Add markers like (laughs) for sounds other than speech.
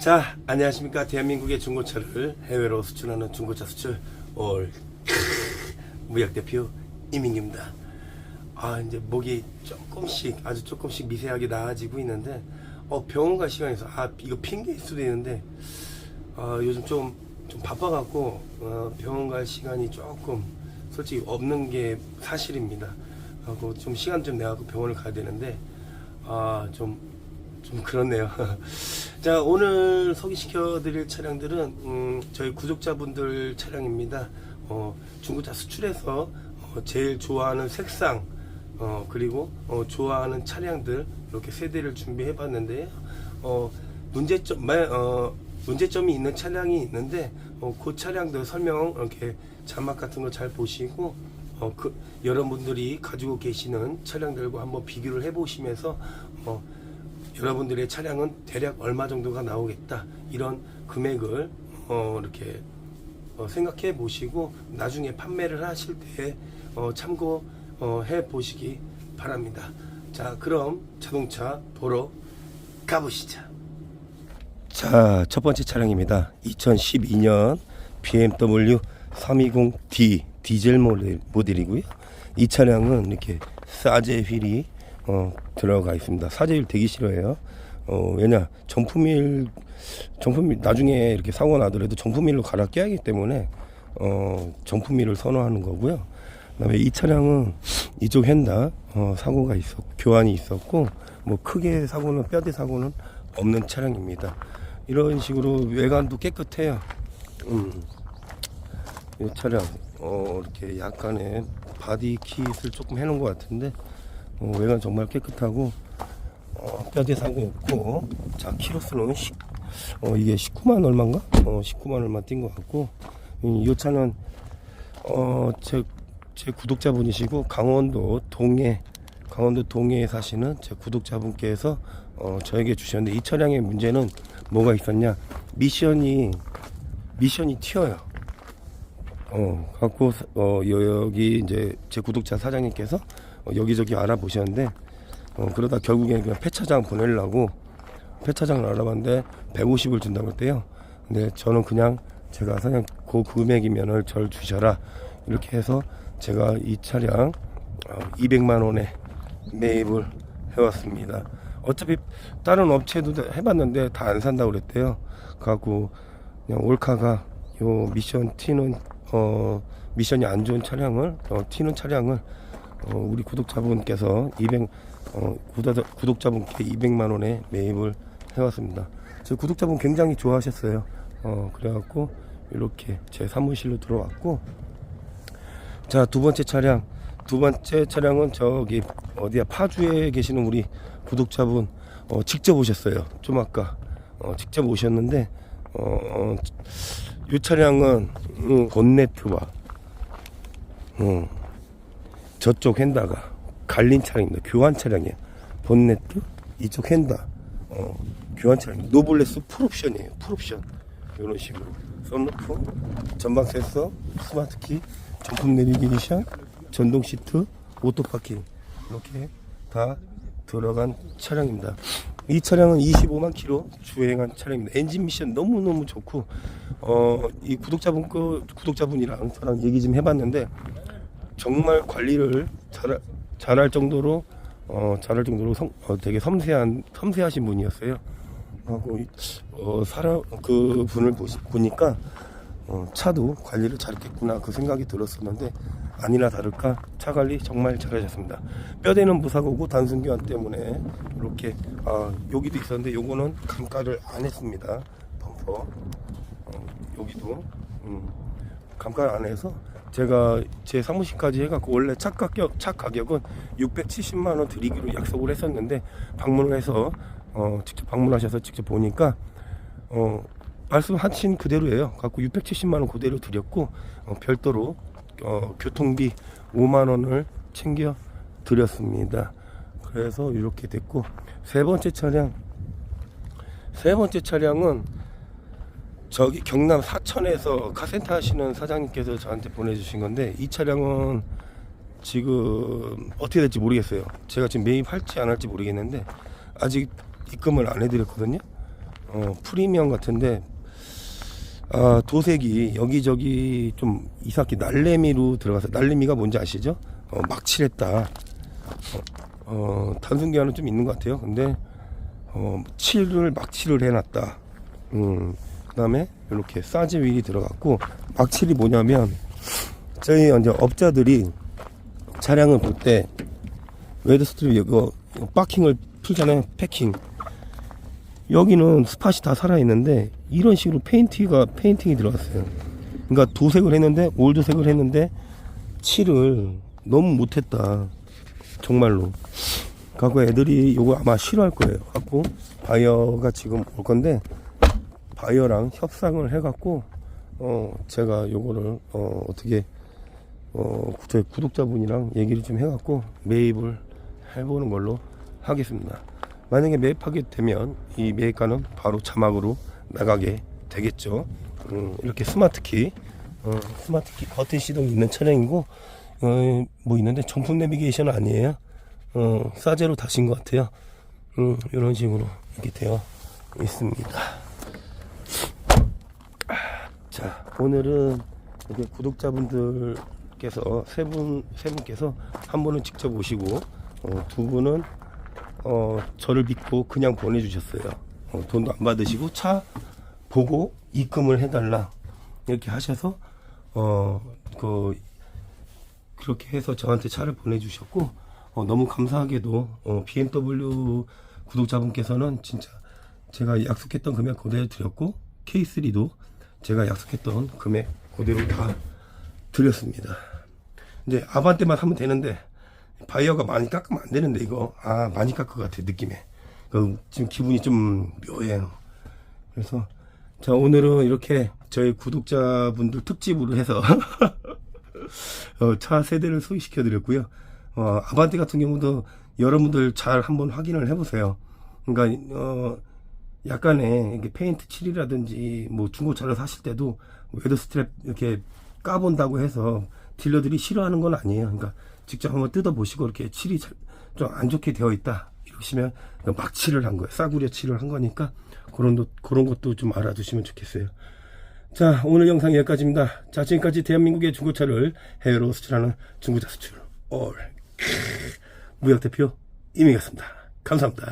자, 안녕하십니까. 대한민국의 중고차를 해외로 수출하는 중고차 수출 올 (laughs) 무역 대표 이민규입니다. 아, 이제 목이 조금씩 아주 조금씩 미세하게 나아지고 있는데 어, 병원 갈 시간에서 아, 이거 핑계일 수도 있는데 아, 요즘 좀, 좀 바빠갖고 어, 병원 갈 시간이 조금 솔직히 없는 게 사실입니다. 하고 좀 시간 좀 내갖고 병원을 가야 되는데 아, 좀, 좀 그렇네요. (laughs) 자, 오늘 소개시켜 드릴 차량들은, 음, 저희 구독자분들 차량입니다. 어, 중고차 수출해서 어, 제일 좋아하는 색상, 어, 그리고 어, 좋아하는 차량들 이렇게 세 대를 준비해 봤는데요. 어, 문제점, 마- 어, 문제점이 있는 차량이 있는데, 어, 그 차량들 설명 이렇게 자막 같은 거 잘 보시고, 어, 그, 여러분들이 가지고 계시는 차량들과 한번 비교를 해 보시면서, 어, 여러분들의 차량은 대략 얼마 정도가 나오겠다. 이런 금액을, 어, 이렇게, 어, 생각해 보시고, 나중에 판매를 하실 때, 어, 참고, 어, 해 보시기 바랍니다. 자, 그럼 자동차 보러 가보시죠. 자, 첫 번째 차량입니다. 2012년 BMW 320D 디젤 모델, 모델이고요. 이 차량은 이렇게 사제 휠이 어, 들어가 있습니다. 사제 휠 되게 싫어해요. 어, 왜냐 정품일 정품일 나중에 이렇게 사고 나더라도 정품일로 갈아 껴야하기 때문에 어, 정품일을 선호하는 거고요. 그다음에 이 차량은 이쪽 휀다 어, 사고가 있었고 교환이 있었고 뭐 크게 사고는 뼈대 사고는 없는 차량입니다. 이런 식으로 외관도 깨끗해요. 음. 이 차량 어, 이렇게 약간의 바디 킷을 조금 해놓은 것 같은데 어, 외관 정말 깨끗하고 어, 뼈대 사고 없고 자 키로수는 10, 어, 이게 19만 얼마인가? 어, 19만 얼마 뛴 것 같고 음, 이 차는 어, 제, 제 구독자분이시고 강원도 동해 강원도 동해에 사시는 제 구독자분께서 어, 저에게 주셨는데 이 차량의 문제는 뭐가 있었냐 미션이 미션이 튀어요. 어, 갖고, 어, 여기 이제 제 구독자 사장님께서 어, 여기저기 알아보셨는데, 어, 그러다 결국에 그냥 폐차장 보내려고 폐차장을 알아봤는데 150을 준다고 그랬대요. 근데 저는 그냥 제가 사장 그 금액이면을 절 주셔라. 이렇게 해서 제가 이 차량 어, 200만 원에 매입을 해왔습니다. 어차피 다른 업체도 해봤는데 다 안 산다고 그랬대요. 그래갖고 그냥 올카가 요 미션 튀는 어 미션이 안 좋은 차량을 어, 튀는 차량을 어, 우리 구독자분께서 200 어, 구독자, 구독자분께 200만 원에 매입을 해왔습니다. 제 구독자분 굉장히 좋아하셨어요. 어 그래갖고 이렇게 제 사무실로 들어왔고 자 두 번째 차량 두 번째 차량은 저기 어디야 파주에 계시는 우리 구독자분 어, 직접 오셨어요. 좀 아까 어, 직접 오셨는데 어, 어, 이 차량은 음, 본네트와 음, 저쪽 핸다가 갈린 차량입니다. 교환 차량이에요. 본네트 이쪽 핸다 어, 교환 차량 노블레스 풀옵션이에요. 풀옵션 이런 식으로 썬루프 전방 센서 스마트키 정품 내비게이션 전동 시트 오토 파킹 이렇게 다 들어간 차량입니다. 이 차량은 25만 킬로 주행한 차량입니다. 엔진 미션 너무 너무 좋고 어 이 구독자분 그 구독자분이랑 저랑 얘기 좀 해봤는데 정말 관리를 잘 잘할 정도로 어 잘할 정도로 성, 어, 되게 섬세한 섬세하신 분이었어요. 하고 이- 어 사람 그 분을 보시, 보니까 어, 차도 관리를 잘했겠구나 그 생각이 들었었는데 아니나 다를까 차 관리 정말 잘하셨습니다. 뼈대는 무사고고 단순 교환 때문에 이렇게 아 여기도 있었는데 요거는 감가를 안 했습니다. 범퍼 어, 여기도 음, 감가를 안 해서 제가 제 사무실까지 해갖고 원래 차 가격 차 가격은 670만 원 드리기로 약속을 했었는데 방문을 해서 어, 직접 방문하셔서 직접 보니까 어, 말씀하신 그대로예요. 갖고 670만 원 그대로 드렸고 어, 별도로 어, 교통비 5만 원을 챙겨 드렸습니다. 그래서 이렇게 됐고 세 번째 차량 세 번째 차량은 저기 경남 사천에서 카센터 하시는 사장님께서 저한테 보내주신 건데 이 차량은 지금 어떻게 될지 모르겠어요. 제가 지금 매입할지 안 할지 모르겠는데 아직 입금을 안 해드렸거든요. 어, 프리미엄 같은데 아, 도색이 여기저기 좀 이상하게 날래미로 들어가서 날래미가 뭔지 아시죠? 어, 막 칠했다. 어, 어, 단순기한은 좀 있는 것 같아요. 근데 어, 칠을 막 칠을 해놨다. 음, 그 다음에 이렇게 사지 휠이 들어갔고 막칠이 뭐냐면 저희 이제 업자들이 차량을 볼 때 웨드 스트립 이거 파킹을 풀잖아요. 패킹. 여기는 스팟이 다 살아있는데 이런 식으로 페인트가 페인팅이 들어갔어요. 그러니까 도색을 했는데 올드색을 했는데 칠을 너무 못했다. 정말로. 갖고 애들이 이거 아마 싫어할 거예요. 갖고 바이어가 지금 올 건데 바이어랑 협상을 해갖고 어 제가 요거를 어 어떻게 어 구독자분이랑 얘기를 좀 해갖고 매입을 해보는 걸로 하겠습니다. 만약에 매입하게 되면 이 매입가는 바로 자막으로 나가게 되겠죠. 음, 이렇게 스마트키, 어, 스마트키 버튼 시동 있는 차량이고, 어, 뭐 있는데 정품 내비게이션 아니에요. 어, 싸제로 다신 것 같아요. 음, 이런 식으로 이렇게 되어 있습니다. 자, 오늘은 이렇게 구독자분들께서 세 분, 세 분께서 한 분은 직접 오시고, 어, 두 분은 어, 저를 믿고 그냥 보내주셨어요. 어, 돈도 안 받으시고 차 보고 입금을 해달라 이렇게 하셔서 어, 그 그렇게 해서 저한테 차를 보내주셨고 어, 너무 감사하게도 어, BMW 구독자분께서는 진짜 제가 약속했던 금액 그대로 드렸고 K3도 제가 약속했던 금액 그대로 다 드렸습니다. 이제 아반떼만 하면 되는데 바이어가 많이 깎으면 안 되는데 이거. 아 많이 깎을 것 같아 느낌에. 그 지금 기분이 좀 묘해요. 그래서 자 오늘은 이렇게 저희 구독자분들 특집으로 해서 (laughs) 어, 차 세대를 소개시켜 드렸고요. 어, 아반떼 같은 경우도 여러분들 잘 한번 확인을 해보세요. 그러니까 어, 약간의 이렇게 페인트 칠이라든지 뭐 중고차를 사실 때도 웨더 스트랩 이렇게 까본다고 해서 딜러들이 싫어하는 건 아니에요. 그러니까 직접 한번 뜯어보시고 이렇게 칠이 좀 안 좋게 되어 있다 이러시면 막 칠을 한 거예요. 싸구려 칠을 한 거니까 그런 것 그런 것도 좀 알아두시면 좋겠어요. 자 오늘 영상 여기까지입니다. 자 지금까지 대한민국의 중고차를 해외로 수출하는 중고차 수출 올 무역 대표 이미였습니다. 감사합니다.